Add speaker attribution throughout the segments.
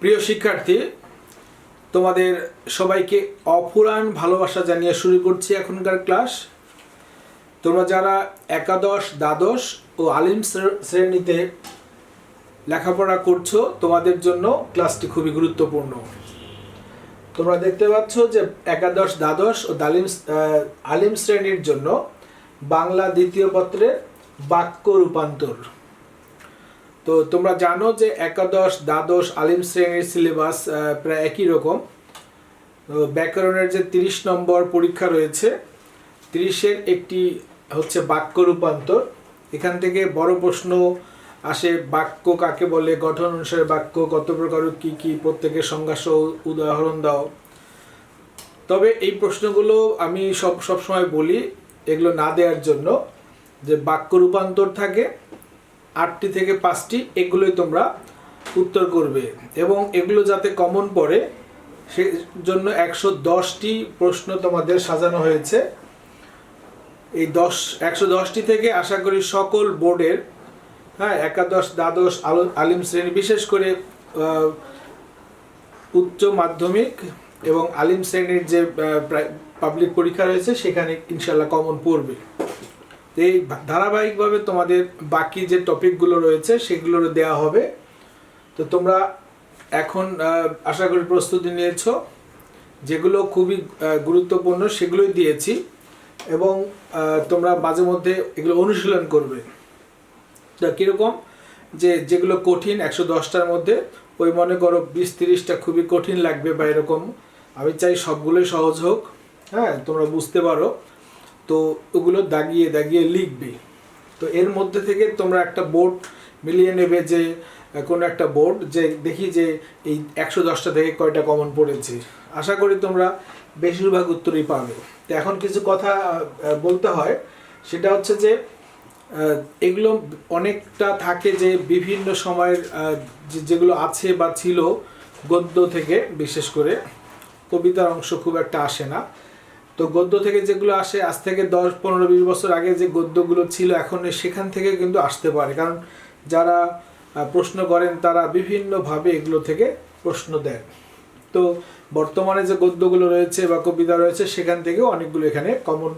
Speaker 1: প্রিয় শিক্ষার্থী, তোমাদের সবাইকে অফুরান ভালোবাসা জানিয়ে শুরু করছি এখনকার ক্লাস। তোমরা যারা একাদশ, দ্বাদশ ও আলিম শ্রে- শ্রেণীতে লেখাপড়া করছ, তোমাদের জন্য ক্লাসটি খুবই গুরুত্বপূর্ণ। তোমরা দেখতে পাচ্ছ যে একাদশ, দ্বাদশ ও দালিম আলিম শ্রেণির জন্য বাংলা দ্বিতীয় পত্রে বাক্য রূপান্তর। তো তোমরা জানো যে একাদশ, দ্বাদশ, আলিম শ্রেণির সিলেবাস প্রায় একই রকম। ব্যাকরণের যে তিরিশ নম্বর পরীক্ষা রয়েছে, তিরিশের একটি হচ্ছে বাক্য রূপান্তর। এখান থেকে বড় প্রশ্ন আসে, বাক্য কাকে বলে, গঠন অনুসারে বাক্য, কত প্রকার কি কি, প্রত্যেকের সংজ্ঞা সহ উদাহরণ দাও। তবে এই প্রশ্নগুলো আমি সব সব সময় বলি, এগুলো না দেওয়ার জন্য যে বাক্য রূপান্তর থাকে আটটি থেকে পাঁচটি, এগুলোই তোমরা উত্তর করবে। এবং এগুলো যাতে কমন পড়ে সেই জন্য একশো দশটি প্রশ্ন তোমাদের সাজানো হয়েছে। এই দশ, একশো দশটি থেকে আশা করি সকল বোর্ডের হ্যাঁ একাদশ, দ্বাদশ, আলো- আলিম শ্রেণি, বিশেষ করে উচ্চ মাধ্যমিক এবং আলিম শ্রেণির যে পাবলিক পরীক্ষা রয়েছে, সেখানে ইনশাল্লাহ কমন পড়বে। এই ধারাবাহিকভাবে তোমাদের বাকি যে টপিকগুলো রয়েছে সেগুলো দেওয়া হবে। তো তোমরা এখন আশা করি প্রস্তুতি নিয়েছো। যেগুলো খুবই গুরুত্বপূর্ণ সেগুলোই দিয়েছি এবং তোমরা মাঝে মধ্যে এগুলো অনুশীলন করবে। তা কীরকম? যে যেগুলো কঠিন, একশো দশটার মধ্যে, ওই মনে করো বিশ তিরিশটা খুবই কঠিন লাগবে বা এরকম। আমি চাই সবগুলোই সহজ হোক হ্যাঁ তোমরা বুঝতে পারো। তো ওগুলো দাগিয়ে দাগিয়ে লিখবে। তো এর মধ্যে থেকে তোমরা একটা বোর্ড মিলিয়ে নেবে যে কোনো একটা বোর্ড যে দেখি যে এই একশো দশটা থেকে কয়টা কমন পড়েছে। আশা করি তোমরা বেশিরভাগ উত্তরই পাবে। তো এখন কিছু কথা বলতে হয়। সেটা হচ্ছে যে এগুলো অনেকটা থাকে যে বিভিন্ন সময়ের যেগুলো আছে বা ছিল গদ্য থেকে, বিশেষ করে কবিতার অংশ খুব একটা আসে না। তো গদ্য থেকে যেগুলো আসে, আজ থেকে দশ, পনেরো, বিশ বছর আগে যে গদ্যগুলো ছিল, এখন সেখান থেকে কিন্তু আসতে পারে। কারণ যারা প্রশ্ন করেন, তারা বিভিন্নভাবে এগুলো থেকে প্রশ্ন দেন। তো বর্তমানে যে গদ্যগুলো রয়েছে বা কবিতা রয়েছে, সেখান থেকেও অনেকগুলো এখানে কমন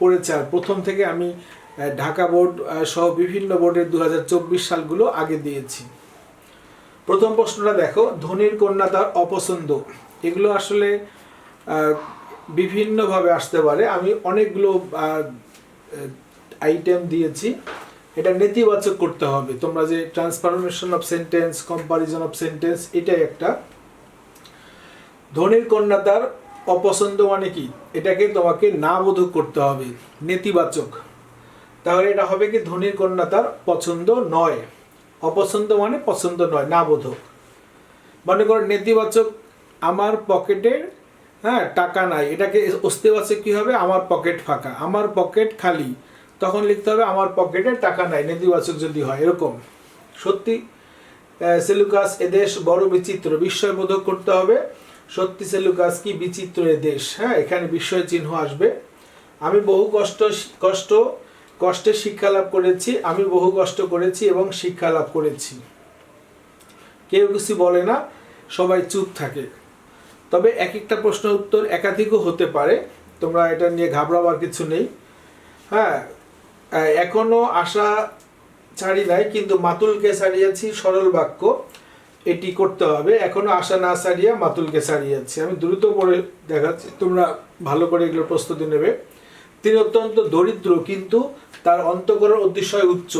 Speaker 1: পড়েছে। আর প্রথম থেকে আমি ঢাকা বোর্ড সহ বিভিন্ন বোর্ডের দু হাজার চব্বিশ সালগুলো আগে দিয়েছি। প্রথম প্রশ্নটা দেখো, ধনির কন্যা তার অপছন্দ। এগুলো আসলে বিভিন্নভাবে আসতে পারে। আমি অনেকগুলো আইটেম দিয়েছি। এটা নেতিবাচক করতে হবে। তোমরা যে transformation of sentence comparison of sentence এটাই একটা। ধনির কন্যা তার অপছন্দ মানে কি? এটাকে তোমাকে না বোধক করতে হবে। নেতিবাচক। তাহলে এটা হবে কি? ধনির কন্যা তার পছন্দ নয়। অপছন্দ মানে পছন্দ নয় না বোধক মনে করো নেতিবাচক আমার পকেটে হ্যাঁ টাকা নাই। এটাকে অস্তিবাচক কি হবে? আমার পকেট ফাঁকা। আমার পকেট খালি। তখন লিখতে হবে, আমার পকেটে টাকা নাই, নেতিবাচক যদি হয়। এরকম। সত্যি সেলুকাস এদেশ বড় বিচিত্র। বিস্ময়বোধক করতে হবে। সত্যি, সেলুকাস, কি বিচিত্র এদেশ হ্যাঁ এখানে বিস্ময় চিহ্ন আসবে। আমি বহু কষ্ট কষ্ট, কষ্টে শিক্ষা লাভ করেছি। আমি বহু কষ্ট করেছি এবং শিক্ষা লাভ করেছি। কেউ কিছু বলে না। সবাই চুপ থাকে। তবে এক একটা প্রশ্ন উত্তর একাধিকও হতে পারে। তোমরা এটা নিয়ে ঘাবড়াবার কিছু নেই। হ্যাঁ এখনও আশা ছাড়ি নাই, কিন্তু মাতুলকে ছাড়িয়েছি সরল বাক্য। এটি করতে হবে। এখনও আশা না ছাড়িয়া মাতুলকে ছাড়িয়েছি। আমি দ্রুত পড়ে দেখাচ্ছি। তোমরা ভালো করে এগুলো প্রস্তুতি নেবে। তিনি অত্যন্ত দরিদ্র, কিন্তু তার অন্তকরণ অতিশয় উচ্চ।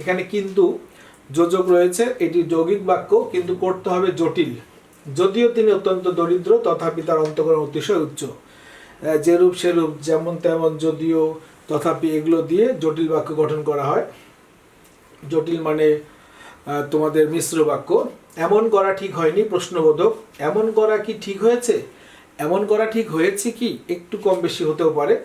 Speaker 1: এখানে কিন্তু যোজক রয়েছে। এটি যৌগিক বাক্য, কিন্তু করতে হবে জটিল। যদিও তিনি অত্যন্ত দরিদ্র, তথাপি তার অন্তকরণ অতিশয় উচ্চ। যেরূপ সেরূপ যেমন তেমন যদিও তথাপি এগুলো দিয়ে জটিল বাক্য গঠন করা হয়। জটিল মানে তোমাদের মিশ্র বাক্য। এমন করা ঠিক হয়নি, প্রশ্নবোধক। এমন করা কি ঠিক হয়েছে? এমন করা ঠিক হয়েছে কি? একটু কম বেশি হতেও পারে।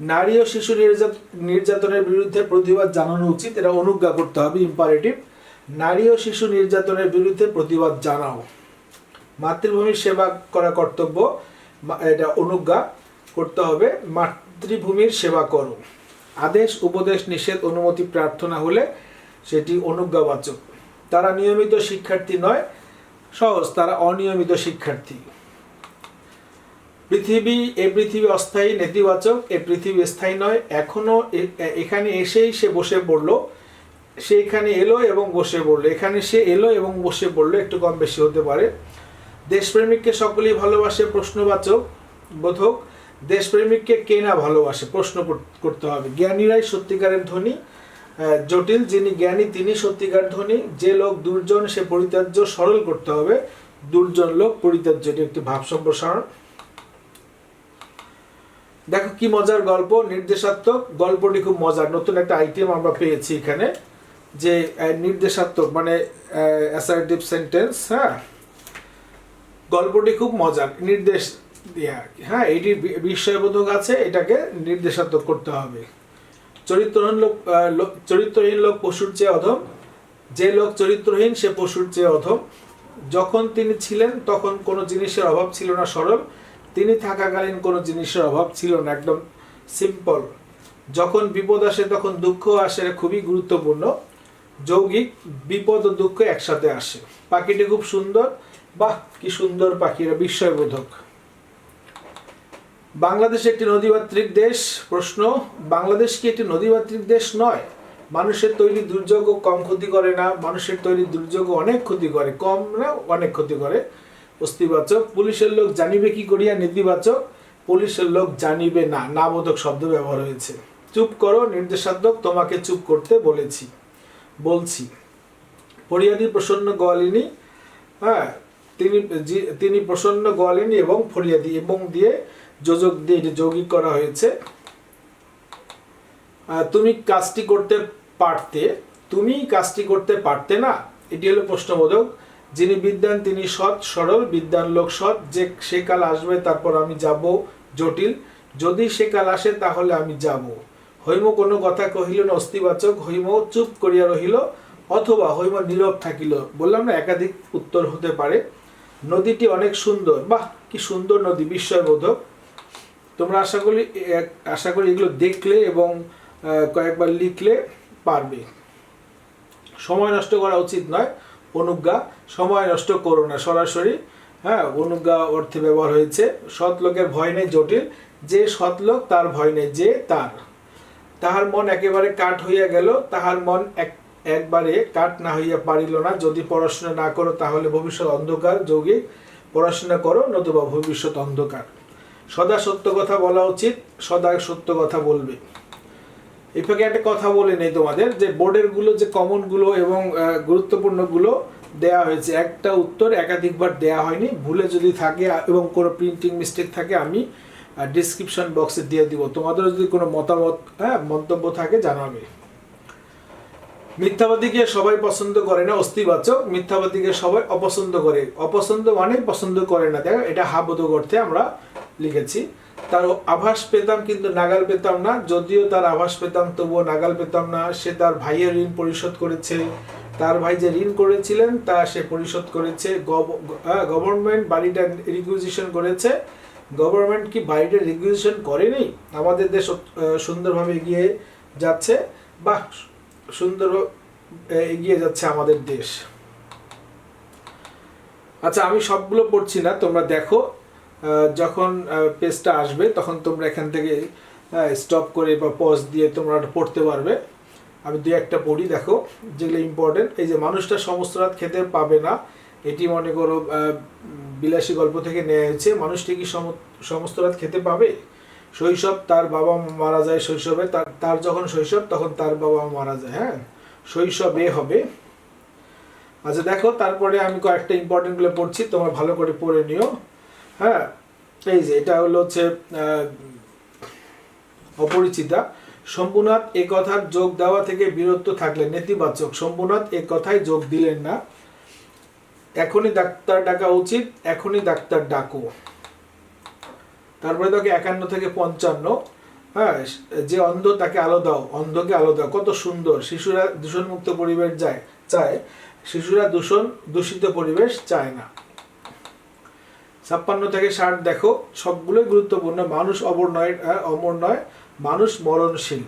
Speaker 1: নারী ও শিশু নির্যাত- নির্যাতনের বিরুদ্ধে প্রতিবাদ জানানো উচিত। এটা অনুজ্ঞা করতে হবে ইম্পারেটিভ নারী ও শিশু নির্যাতনের বিরুদ্ধে প্রতিবাদ জানাও। মাতৃভূমির সেবা করা কর্তব্য এটা অনুজ্ঞা করতে হবে, মাতৃভূমির সেবা করো। আদেশ, উপদেশ, নিষেধ, অনুমতি, প্রার্থনা হলে সেটি অনুজ্ঞাবাচক। তারা নিয়মিত শিক্ষার্থী নয়, সহজ, তারা অনিয়মিত শিক্ষার্থী। পৃথিবী, এ পৃথিবী অস্থায়ী, নেতিবাচক, এ পৃথিবী স্থায়ী নয়। এখনও এ- এখানে এসেই সে বসে পড়ল। সে এখানে এলো এবং বসে পড়ল। এখানে সে এলো এবং বসে পড়ল, একটু কম বেশি হতে পারে। দেশপ্রেমিককে সকলেই ভালোবাসে, প্রশ্নবাচক, বোধক। দেশপ্রেমিককে কে না ভালোবাসে? প্রশ্ন করতে হবে। জ্ঞানীরাই সত্যিকারের ধনী। জটিল যিনি জ্ঞানী, তিনি সত্যিকার ধনী। যে লোক দুর্জন, সে পরিত্যাজ্য সরল করতে হবে। দুর্জন লোক, পরিত্যাজ্য, এটি একটি ভাব সম্প্রসারণ। দেখো কি মজার গল্প, নির্দেশাত্মক। গল্পটি খুব মজার। নতুন একটা আইটেম আমরা পেয়েছি এখানে, যে নির্দেশাত্মক মানে অ্যাসার্টিভ সেন্টেন্স হ্যাঁ? গল্পটি খুব মজার নির্দেশ দেয়া হ্যাঁ এটির বি- বিস্ময়বোধক আছে, এটাকে নির্দেশাত্মক করতে হবে। চরিত্রহীন লোক চরিত্রহীন লোক পশুর চেয়ে অধম। যে লোক চরিত্রহীন, সে পশুর চেয়ে অধম। যখন তিনি ছিলেন, তখন কোনো জিনিসের অভাব ছিল না সরল। তিনি থাকাকালীন কোনো জিনিসের অভাব ছিল না, একদম সিম্পল যখন বিপদ আসে, তখন দুঃখ আসে খুবই গুরুত্বপূর্ণ। যৌগিক বিপদ ও দুঃখ একসাথে আসে। পাখিটি খুব সুন্দর বাহ, কি সুন্দর পাখি এটা বিস্ময়বোধক। বাংলাদেশ একটি নদীমাতৃক দেশ, প্রশ্ন, বাংলাদেশ কি একটি নদীমাতৃক দেশ নয়? মানুষের তৈরি দুর্যোগও কম ক্ষতি করে না, মানুষের তৈরি দুর্যোগও অনেক ক্ষতি করে কম না অনেক ক্ষতি করে। অস্তিবাচক পুলিশের লোক জানিবে কি করিয়া নেতিবাচক, পুলিশের লোক জানিবে না, নাবোধক শব্দ ব্যবহার হয়েছে। চুপ করো, নির্দেশাত্মক, তোমাকে চুপ করতে বলেছি, বলছি। ফরিয়াদি প্রসন্ন গোয়ালিনী হ্যাঁ তিনি তিনি প্রসন্ন গোয়ালিনী এবং ফরিয়াদি এবং দিয়ে যোজক দিয়ে যৌগিক করা হয়েছে। তুমি কাজটি করতে পারতে তুমি কাজটি করতে পারতে না? এটি হলো প্রশ্নবোধক। যিনি বিদ্যান, তিনি সৎ, সরল, বিদ্যান লোক সৎ। যে সে কাল আসবে, তারপর আমি যাব জটিল। যদি সে কাল আসে, তাহলে আমি যাব। হৈম কোনো কথা কহিল না অস্তিবাচক হৈম চুপ করিয়া রহিল, অথবা হৈম নীরব থাকিল। বললাম না, একাধিক উত্তর হতে পারে। নদীটি অনেক সুন্দর। বাহ, কি সুন্দর নদী, বিস্ময়বোধক। তোমরা আশা করি আশা করি এগুলো দেখলে এবং কয়েকবার লিখলে পারবে। সময় নষ্ট করা উচিত নয়, অনুজ্ঞা। সময় নষ্ট করো না, সরাসরি। হ্যাঁ অনুজ্ঞা অর্থে ব্যবহার হয়েছে। সৎ লোকের ভয় নেই, জটিল। যে সৎ লোক, তার ভয় নেই, যে তার। তাহার মন একেবারে কাঠ হইয়া গেল, তাহার মন এক একবারে কাঠ না হইয়া পারিল না। যদি পড়াশোনা না করো তাহলে ভবিষ্যৎ অন্ধকার। যৌগিক পড়াশোনা করো নতুবা ভবিষ্যৎ অন্ধকার। সদা সত্য কথা বলা উচিত সদা সত্য কথা বলবে। এই ফাঁকে একটা কথা বলে নেই তোমাদের যে বোর্ডেরগুলো যে কমনগুলো এবং আহ, গুরুত্বপূর্ণগুলো দেয়া হয়েছে একটা উত্তর একাধিকবার দেয়া হয়নি। ভুলে যদি থাকে এবং কোনো প্রিন্টিং মিস্টেক থাকে আমি ডিসক্রিপশন বক্সে দিয়ে দিব। তোমাদের যদি কোনো মতামত হ্যাঁ মন্তব্য থাকে জানাবে। মিথ্যাবাদীকে সবাই পছন্দ করে না, অস্থিবাচক। মিথ্যাবাদীকে সবাই অপছন্দ করে। অপছন্দ মানে পছন্দ করে না। দেখো, এটা হাবোধক অর্থে আমরা লিখেছি। তার আভাস পেতাম কিন্তু নাগাল পেতাম না। যদিও তার আভাস পেতাম, তবুও নাগাল পেতাম না। সে তার ভাইয়ের ঋণ পরিশোধ করেছে। তার ভাই যে ঋণ করেছিলেন, তা সে পরিশোধ করেছে। গভর্নমেন্ট বাড়িটা রিকুইজিশন করেছে। গভর্নমেন্ট কি বাড়িটা রিকুইজিশন করেনি? আমাদের দেশ সুন্দরভাবে এগিয়ে যাচ্ছে। বা সুন্দর এগিয়ে যাচ্ছে আমাদের দেশ। আচ্ছা আমি সবগুলো পড়ছি না, তোমরা দেখো। যখন পেজটা আসবে, তখন তোমরা এখান থেকে স্টপ করে বা পজ দিয়ে তোমরা পড়তে পারবে। আমি দু একটা পড়ি, দেখো, যেগুলো ইম্পর্টেন্ট এই যে, মানুষটা সমস্ত রাত খেতে পাবে না, এটি মনে করো বিলাসী গল্প থেকে নেওয়া হয়েছে। মানুষটি কি সম- সমস্ত রাত খেতে পাবে? শৈশব তার বাবা মারা যায় শৈশবে, তার তার যখন শৈশব, তখন তার বাবা মারা যায় হ্যাঁ? শৈশবে হবে। আচ্ছা দেখো, তারপরে আমি কয়েকটা ইম্পর্টেন্টগুলো পড়ছি, তোমরা ভালো করে পড়ে নিও হ্যাঁ? এই যে, এটা হলো হচ্ছে অপরিচিতা। শম্ভুনাথ এ কথার যোগ দেওয়া থেকে বিরত থাকলেন নেতিবাচক। শম্ভুনাথ এ কথায় যোগ দিলেন না। এখনই ডাক্তার ডাকা উচিত, এখনই ডাক্তার ডাকো। তারপরে তাকে একান্ন থেকে পঞ্চান্ন হ্যাঁ যে অন্ধ তাকে আলো দাও, অন্ধকে আলো দাও, কত সুন্দর, শিশুরা দূষণমুক্ত পরিবেশ যায়, চায়, শিশুরা দূষণ, দূষিত পরিবেশ চায় না। ছাপ্পান্ন থেকে ষাট দেখো, সবগুলোই গুরুত্বপূর্ণ, মানুষ অমর নয় অমর নয়, মানুষ মরণশীল।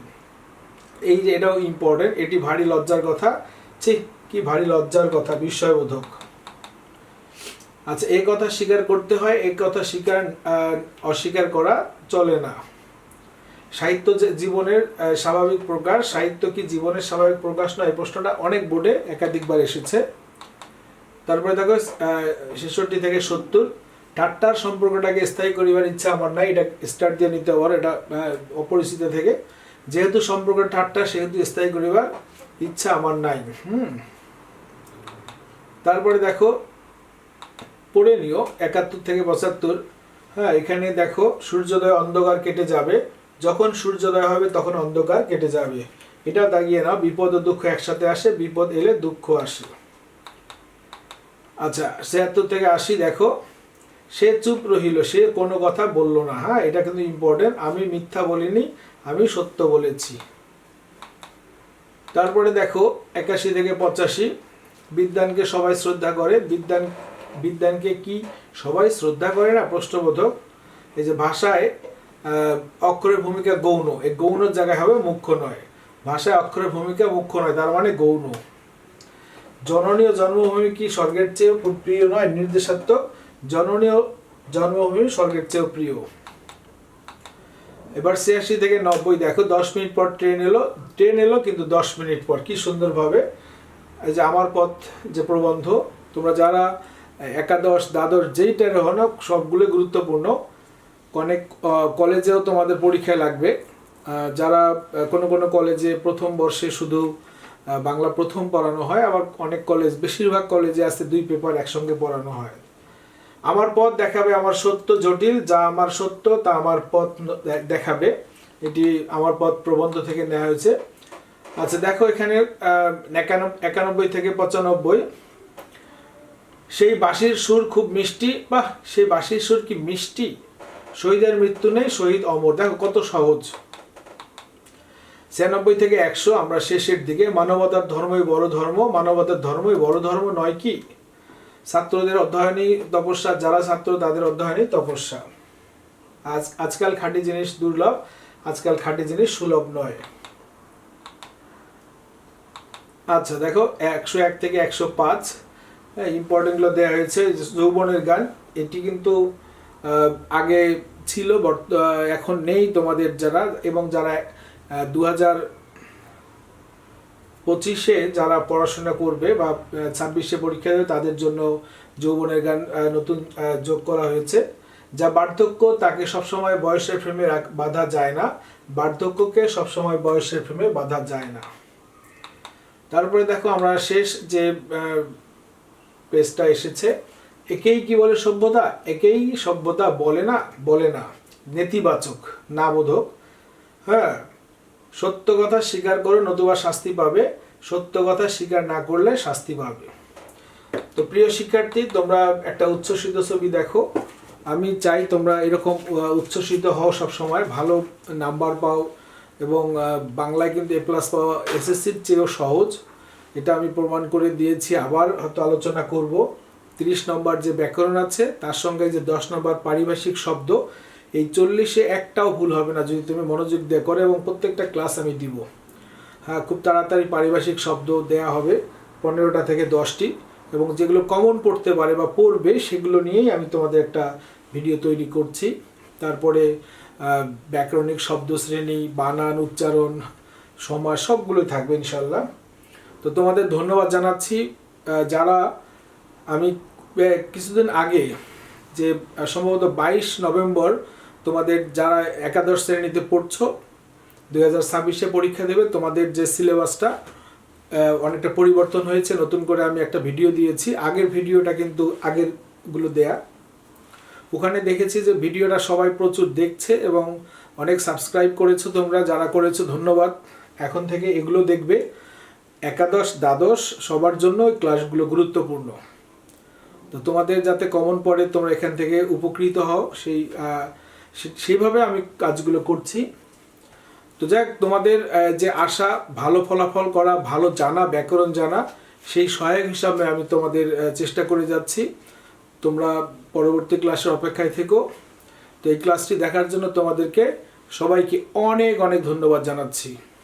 Speaker 1: এই যে এটাও ইম্পর্টেন্ট এটি ভারী লজ্জার কথা, ছি, কি ভারী লজ্জার কথা, বিস্ময়বোধক। আচ্ছা এই কথা স্বীকার করতে হয় এই কথা স্বীকার অস্বীকার করা চলে না। সাহিত্য যে, জীবনের স্বাভাবিক প্রকাশ সাহিত্য কি জীবনের স্বাভাবিক প্রকাশ নয়, এই প্রশ্নটা অনেক বোর্ডে একাধিকবার এসেছে। তারপরে দেখো ছেষট্টি থেকে সত্তর, ঠাট্টার সম্পর্কটাকে স্থায়ী করিবার ইচ্ছা আমার নাই, এটা স্টার্ট দিয়ে নিতে পারো এটা অপরিচিত থেকে। যেহেতু সম্পর্ক ঠাট্টা, সেহেতু স্থায়ী করিবার ইচ্ছা আমার নাই। হুম। তারপরে দেখো পড়ে নিও, একাত্তর থেকে পঁচাত্তর। হ্যাঁ এখানে দেখো, সূর্যোদয় অন্ধকার কেটে যাবে। যখন সূর্যোদয় হবে, তখন অন্ধকার কেটে যাবে। এটা দাগিয়ে নাও, বিপদ ও দুঃখ একসাথে আসে, বিপদ এলে দুঃখ আসে। আচ্ছা ছিয়াত্তর থেকে আশি, দেখো। সে চুপ রহিল, সে কোনো কথা বলল না। হ্যাঁ এটা কিন্তু ইম্পর্টেন্ট আমি মিথ্যা বলিনি, আমি সত্য বলেছি। তারপরে দেখো, একাশি থেকে পঁচাশি বিদ্যানকে সবাই শ্রদ্ধা করে বিদ্যান বিদ্যানকে কি সবাই শ্রদ্ধা করে না প্রশ্নবোধক? এই যে ভাষায় অক্ষরের ভূমিকা গৌণ। এই গৌণর জায়গায় হবে মুখ্য নয়। ভাষায় অক্ষরের ভূমিকা মুখ্য নয়, তার মানে গৌণ। জননীয় জন্মভূমি কি স্বর্গের চেয়েও প্রিয় নয়? নির্দেশাত্মক। জননীয় জন্মভূমি স্বর্গের চেয়েও প্রিয়। এবার ছিয়াশি থেকে নব্বই। দেখো, দশ মিনিট পর ট্রেন এলো। ট্রেন এলো কিন্তু দশ মিনিট পর। কি সুন্দরভাবে। এই যে আমার পথ যে প্রবন্ধ, তোমরা যারা একাদশ, দ্বাদশ যেইটা হন সবগুলো গুরুত্বপূর্ণ। অনেক কলেজেও তোমাদের পরীক্ষায় লাগবে। যারা কোনো কোনো কলেজে প্রথম বর্ষে শুধু বাংলা প্রথম পড়ানো হয়, আবার অনেক কলেজ, বেশিরভাগ কলেজে আছে দুই পেপার একসঙ্গে পড়ানো হয়। আমার পথ দেখাবে আমার সত্য জটিল, যা আমার সত্য, তা আমার পথ দেখাবে। এটি আমার পথ প্রবন্ধ থেকে নেওয়া হয়েছে। আচ্ছা দেখো এখানে একানব্বই থেকে পঁচানব্বই। সেই বাঁশির সুর খুব মিষ্টি। বাহ, সেই বাঁশির সুর কি মিষ্টি? শহীদের মৃত্যু নেই, শহীদ অমর। দেখো কত সহজ। ছিয়ানব্বই থেকে একশো, আমরা শেষের দিকে। মানবতার ধর্মই বড় ধর্ম। মানবতার ধর্মই বড় ধর্ম নয় কি? ছাত্রদের অধ্যয়নই তপস্যা, যারা ছাত্র তাদের অধ্যয়নই তপস্যা। আজ, আজকাল খাঁটি জিনিস দুর্লভ, আজকাল খাঁটি জিনিস সুলভ নয়। আচ্ছা দেখো, একশো এক থেকে একশো পাঁচ। ইম্পর্টেন্টগুলো দেওয়া হয়েছে যৌবনের গান, এটি কিন্তু আগে ছিল এখন নেই তোমাদের যারা, এবং যারা দু হাজার পঁচিশে যারা পড়াশোনা করবে বা ছাব্বিশে পরীক্ষা দেবে, তাদের জন্য যৌবনের গান নতুন যোগ করা হয়েছে। যা বার্ধক্য, তাকে সবসময় বয়সের ফ্রেমে বাঁধা যায় না। বার্ধক্যকে সবসময় বয়সের ফ্রেমে বাঁধা যায় না। তারপরে দেখো, আমরা শেষ যে পেজটা এসেছে। একেই কি বলে সভ্যতা? একেই সভ্যতা বলে না বলে না। নেতিবাচক না বোধক হ্যাঁ সত্য কথা স্বীকার করে নতুবা শাস্তি পাবে, সত্য কথা স্বীকার না করলে শাস্তি পাবে। তো প্রিয় শিক্ষার্থী, তোমরা একটা উচ্ছ্বসিত ছবি দেখো। আমি চাই তোমরা এরকম উচ্ছ্বসিত হও সব সময় ভালো নাম্বার পাও এবং বাংলায় কিন্তু এ প্লাস পাওয়া এসএসসির চেয়েও সহজ। এটা আমি প্রমাণ করে দিয়েছি, আবার হয়তো আলোচনা করব। তিরিশ নম্বর যে ব্যাকরণ আছে, তার সঙ্গে যে দশ নম্বর পারিভাষিক শব্দ, এই চল্লিশে একটাও ভুল হবে না, যদি তুমি মনোযোগ দিয়ে করো এবং প্রত্যেকটা ক্লাস আমি দিব। হ্যাঁ খুব তাড়াতাড়ি পারিভাষিক শব্দ দেয়া হবে, পনেরোটা থেকে দশটি, এবং যেগুলো কমন পড়তে পারে বা পড়বে, সেগুলো নিয়েই আমি তোমাদের একটা ভিডিও তৈরি করছি। তারপরে ব্যাকরণিক শব্দ শ্রেণি, বানান, উচ্চারণ সমাজ সবগুলোই থাকবে ইনশাল্লাহ তো তোমাদের ধন্যবাদ জানাচ্ছি। যারা আমি কিছুদিন আগে যে সম্ভবত বাইশ নভেম্বর তোমাদের যারা একাদশ শ্রেণীতে পড়ছো, দুই হাজার ছাব্বিশে পরীক্ষা দেবে, তোমাদের যে সিলেবাসটা অনেকটা পরিবর্তন হয়েছে, নতুন করে আমি একটা ভিডিও দিয়েছি। আগের ভিডিওটা কিন্তু আগেরগুলো দেয়া। ওখানে দেখেছি যে ভিডিওটা সবাই প্রচুর দেখছে এবং অনেক সাবস্ক্রাইব করেছ তোমরা, যারা করেছ ধন্যবাদ। এখন থেকে এগুলো দেখবে। একাদশ, দ্বাদশ, সবার জন্য ওই ক্লাসগুলো গুরুত্বপূর্ণ। তো তোমাদের যাতে কমন পড়ে, তোমরা এখান থেকে উপকৃত হও, সেই সেইভাবে আমি কাজগুলো করছি। তো যাক, তোমাদের যে আশা, ভালো ফলাফল করা, ভালো জানা, ব্যাকরণ জানা, সেই সহায়ক হিসাবে আমি তোমাদের চেষ্টা করে যাচ্ছি। তোমরা পরবর্তী ক্লাসের অপেক্ষায় থেকো। তো এই ক্লাসটি দেখার জন্য তোমাদেরকে সবাইকে অনেক অনেক ধন্যবাদ জানাচ্ছি।